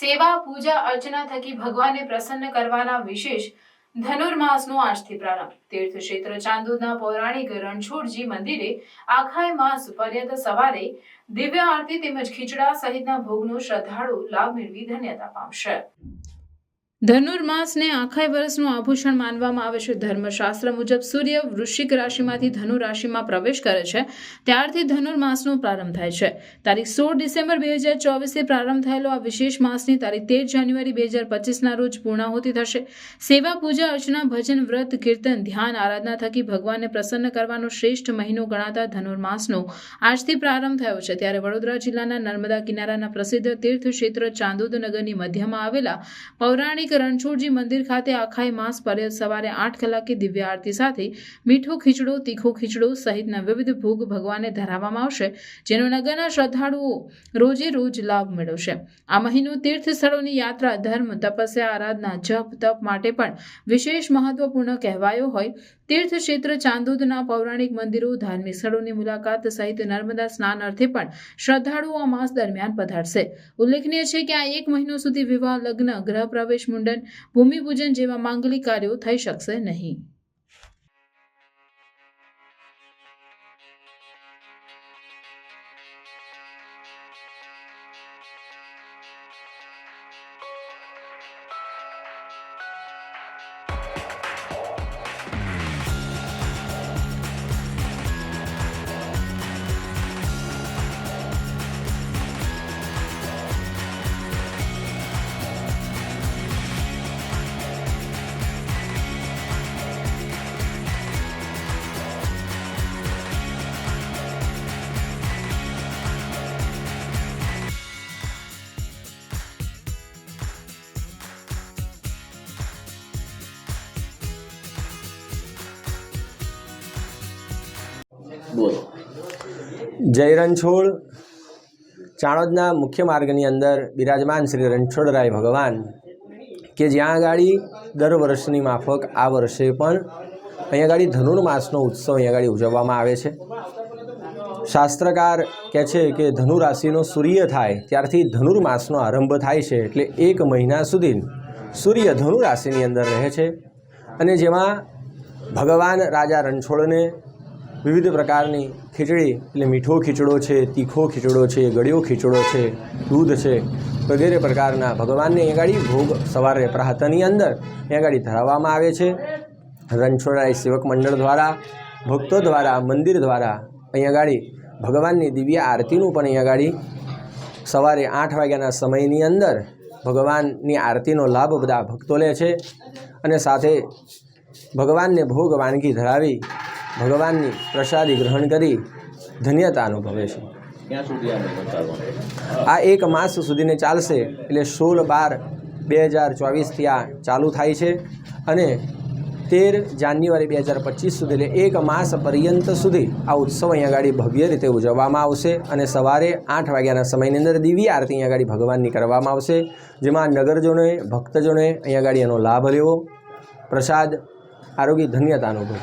સેવા, પૂજા, અર્ચના થકી ભગવાનને પ્રસન્ન કરવાના વિશેષ ધનુર્માસનો આજથી પ્રારંભ. તીર્થ ક્ષેત્ર ચાંદોદના પૌરાણિક રણછોડજી મંદિરે આખાય માસ પર્યંત સવારે દિવ્ય આરતી તેમજ ખીચડા સહિતના ભોગનો શ્રદ્ધાળુ લાભ મેળવી ધન્યતા પામશે. ધનુર્માસને આખાય વર્ષનું આભૂષણ માનવામાં આવે છે. ધર્મશાસ્ત્ર મુજબ સૂર્ય વૃશ્ચિક રાશિમાંથી ધનુ રાશિમાં પ્રવેશ કરે છે. ત્યારથી ધનુર્માસનો પ્રારંભ થાય છે. તારીખ સોળ ડિસેમ્બર બે હજાર ચોવીસે પ્રારંભ થયેલો આ વિશેષ માસની તારીખ તેર જાન્યુઆરી બે હજાર પચીસના રોજ પૂર્ણાહુતિ થશે. સેવા, પૂજા, અર્ચના, ભજન, વ્રત, કીર્તન, ધ્યાન, આરાધના થકી ભગવાનને પ્રસન્ન કરવાનો શ્રેષ્ઠ મહિનો ગણાતા ધનુર્માસનો આજથી પ્રારંભ થયો છે. ત્યારે વડોદરા જિલ્લાના નર્મદા કિનારાના પ્રસિદ્ધ તીર્થ ક્ષેત્ર ચાંદોદ નગરની મધ્યમાં આવેલા પૌરાણિક રણછોડજી મંદિર ખાતે આખાય માસ પર્યત સવારે આઠ કલાકે દિવ્ય આરતી સાથે મીઠો ખીચડો, તીખો ખીચડો સહિતના વિવિધ ભોગ ભગવાનને ધરાવવામાં આવશે, જેનો નગરના શ્રદ્ધાળુઓ રોજે રોજ લાભ મેળવશે. આ મહિનો તીર્થ સ્થળોની યાત્રા, ધર્મ, તપસ્યા, આરાધના, જપ, તપ માટે પણ વિશેષ મહત્વપૂર્ણ કહેવાયો હોય. તીર્થ ક્ષેત્ર ચાંદોદના પૌરાણિક મંદિરો, ધાર્મિક સ્થળોની મુલાકાત સહિત નર્મદા સ્નાન અર્થે પણ શ્રદ્ધાળુઓ આ માસ દરમિયાન પધારશે. ઉલ્લેખનીય છે કે આ એક મહિનો સુધી વિવાહ, લગ્ન ગ્રહ પ્રવેશ મુંડન ભૂમિપૂજન જેવા માંગલિક કાર્યો થઈ શકશે નહીં. બોલો. જય રણછોડ. ચાણોદના મુખ્ય માર્ગની અંદર બિરાજમાન શ્રી રણછોડરાય ભગવાન કે જ્યાં આગળ દર વર્ષની માફક આ વર્ષે પણ અહીંયા આગળ ધનુર્માસનો ઉત્સવ અહીંયા આગળ ઉજવવામાં આવે છે. શાસ્ત્રકાર કહે છે કે ધનુ રાશિનો સૂર્ય થાય ત્યારથી ધનુર્માસનો આરંભ થાય છે એટલે એક મહિના સુધી સૂર્ય ધનુ રાશિની અંદર રહે છે અને જેમાં ભગવાન રાજા રણછોડને વિવિધ પ્રકારની ખીચડી, એટલે મીઠો ખીચડો છે, તીખો ખીચડો છે, ગળ્યો ખીચડો છે, દૂધ છે, વગેરે પ્રકારના ભગવાનને અહીં આગળ ભોગ સવારે પ્રાહતની અંદર અહીં આગળ ધરાવવામાં આવે છે. રણછોડરાય સેવક મંડળ દ્વારા, ભક્તો દ્વારા, મંદિર દ્વારા અહીં આગળ, ભગવાનની દિવ્ય આરતીનું પણ અહીં આગળ, સવારે આઠ વાગ્યાના સમયની અંદર ભગવાનની આરતીનો લાભ બધા ભક્તો લે છે અને સાથે ભગવાનને ભોગ વાનગી ધરાવી ભગવાનની પ્રસાદી ગ્રહણ કરી ધન્યતા અનુભવે છે. આ એક માસ સુધીને ચાલશે એટલે સોળ બાર બે હજાર ચોવીસથી આ ચાલુ થાય છે અને તેર જાન્યુઆરી બે હજાર પચીસ સુધી એટલે એક માસ પર્યંત સુધી આ ઉત્સવ અહીંયા આગળ ભવ્ય રીતે ઉજવવામાં આવશે અને સવારે આઠ વાગ્યાના સમયની અંદર દિવ્ય આરતી અહીંયા આગળ ભગવાનની કરવામાં આવશે. જેમાં નગરજનોએ ભક્તજનોએ અહીંયા આગળ એનો લાભ લેવો પ્રસાદ આરોગ્ય ધન્યતા અનુભવો.